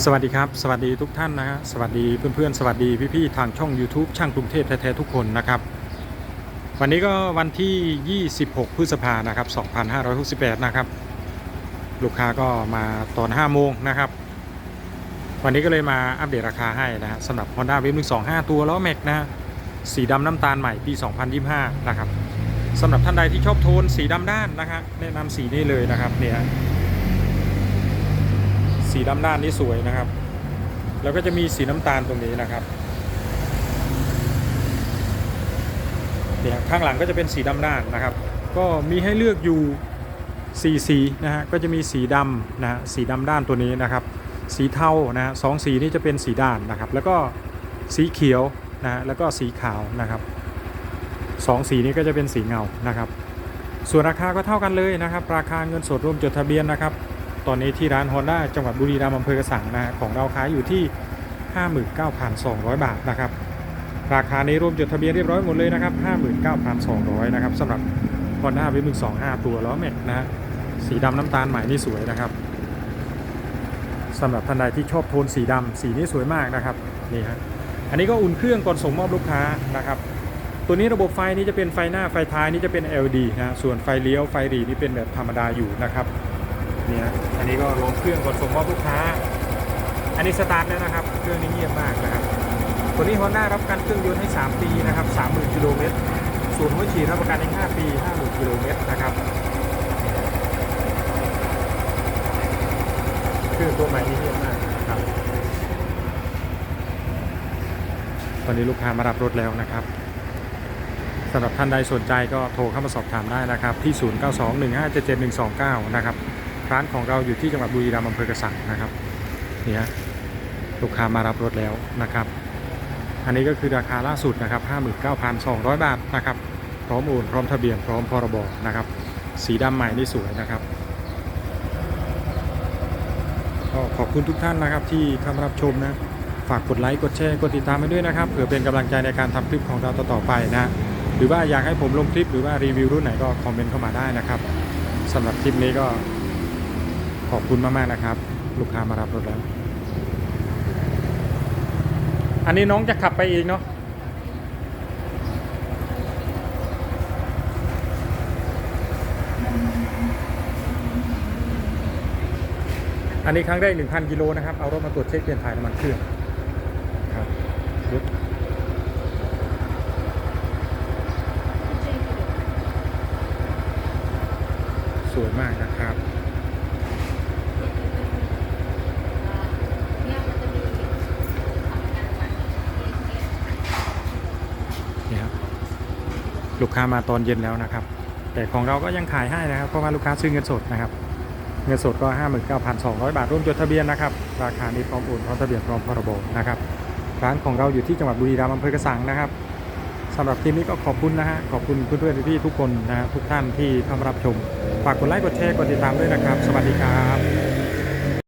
สวัสดีครับ สวัสดีทุกท่านนะฮะสวัสดีเพื่อนๆ สวัสดีพี่ๆ ทางช่อง YouTube ช่างกรุงเทพแท้ๆทุกคนนะครับ วันนี้ก็วันที่ 26 พฤษภานะครับ 2568 นะครับ ลูกค้าก็มาตอน 5 โมงนะครับ วันนี้ก็เลยมาอัปเดตราคาให้นะฮะสำหรับ Honda w a v 125 ตัวล้อแม็กนะฮะสีดำน้ำตาลใหม่ปี 2025 นะครับสำหรับท่านใดที่ชอบโทนสีดำด้านนะครับแนะนำสีนี้เลยนะครับเนี่ย สีดำด้านนี่สวยนะครับ แล้วก็จะมีสีน้ำตาลตรงนี้นะครับเนี่ยข้างหลังก็จะเป็นสีดำด้านนะครับ ก็มีให้เลือกอยู่สีสีนะฮะก็จะมีสีดำนะฮะสีดำด้านตัวนี้นะครับ สีเทานะฮะสองสีนี้จะเป็นสีด้านนะครับ แล้วก็สีเขียวนะฮะแล้วก็สีขาวนะครับสองสีนี้ก็จะเป็นสีเงานะครับ ส่วนราคาก็เท่ากันเลยนะครับ ราคาเงินสดรวมจดทะเบียนนะครับ ตอนนี้ที่ร้าน Honda จังหวัดบุรีรัมย์อำเภอกระสังนะของเราขายอยู่ที่ 59,200 บาทนะครับ ราคานี้รวมจดทะเบียนเรียบร้อยหมดเลยนะครับ 59,200 นะครับสำหรับ Honda w i 125ตัวล้อแม็กนะฮะสีดำน้ำตาลใหม่นี่สวยนะครับสำหรับท่านใดที่ชอบโทนสีดำสีนี้สวยมากนะครับนี่ฮะอันนี้ก็อุ่นเครื่องก่อนส่งมอบลูกค้านะครับตัวนี้ระบบไฟนี้จะเป็นไฟหน้าไฟท้ายนี่จะเป็น LED นะฮะส่วนไฟเลี้ยวไฟหรีนี่เป็นแบบธรรมดาอยู่นะครับ เนี่ยอันนี้ก็ลงเครื่องก่อนส่งมอบลูกค้า อันนี้สตาร์ทแล้วนะครับ เครื่องนี้เงียบมากนะครับตัวนี้ Honda รับกันเครื่องยนต์ให้ 3 ปีนะครับ30,000กิโลเมตรส่วนหัวฉีดรับประกันให้5ปี50,000กิโลเมตรนะครับเครื่องตัวใหม่นี่เงียบมากนะครับตอนนี้ลูกค้ามารับรถแล้วนะครับสำหรับท่านใดสนใจก็โทรเข้ามาสอบถามได้นะครับ ที่ 0921577129 นะครับ ร้านของเราอยู่ที่จังหวัดบุรีรัมย์อำเภอกระสังนะครับนี่ยลูกค้ามารับรถแล้วนะครับ อันนี้ก็คือราคาล่าสุดนะครับ 59,200 บาทนะครับ พร้อมโอนพร้อมทะเบียนพร้อมพรบนะครับ สีดำใหม่นี่สวยนะครับก็ขอบคุณทุกท่านนะครับที่เข้ามารับชมนะฝากกดไลค์กดแชร์กดติดตามไปด้วยนะครับเผื่อเป็นกำลังใจในการทำคลิปของเราต่อๆไปนะหรือว่าอยากให้ผมลงคลิปหรือว่ารีวิวรุ่นไหนก็คอมเมนต์เข้ามาได้นะครับสำหรับคลิปนี้ก็ ขอบคุณมากๆนะครับ ลูกค้ามารับรถแล้ว อันนี้น้องจะขับไปเองเนาะอันนี้ครั้งแรก1,000กิโลนะครับ เอารถมาตรวจเช็คเปลี่ยนถ่ายน้ำมันเครื่องครับรถสวยมากนะครับ นี่ครับ ลูกค้ามาตอนเย็นแล้วนะครับ แต่ของเราก็ยังขายให้นะครับ เพราะว่าลูกค้าซื้อเงินสดนะครับ เงินสดก็ 59,200 บาทร่วมจดทะเบียนนะครับ ราคานี้พร้อมโอนพร้อมทะเบียนพร้อมพรบนะครับ ร้านของเราอยู่ที่จังหวัดบุรีรัมย์อำเภอกระสังนะครับสำหรับคลิปนี้ก็ขอบคุณนะฮะ ขอบคุณเพื่อนๆพี่ๆทุกคนนะฮะทุกท่านที่เข้ามารับชม ฝากกดไลค์ กดแชร์ กดติดตามด้วยนะครับ สวัสดีครับ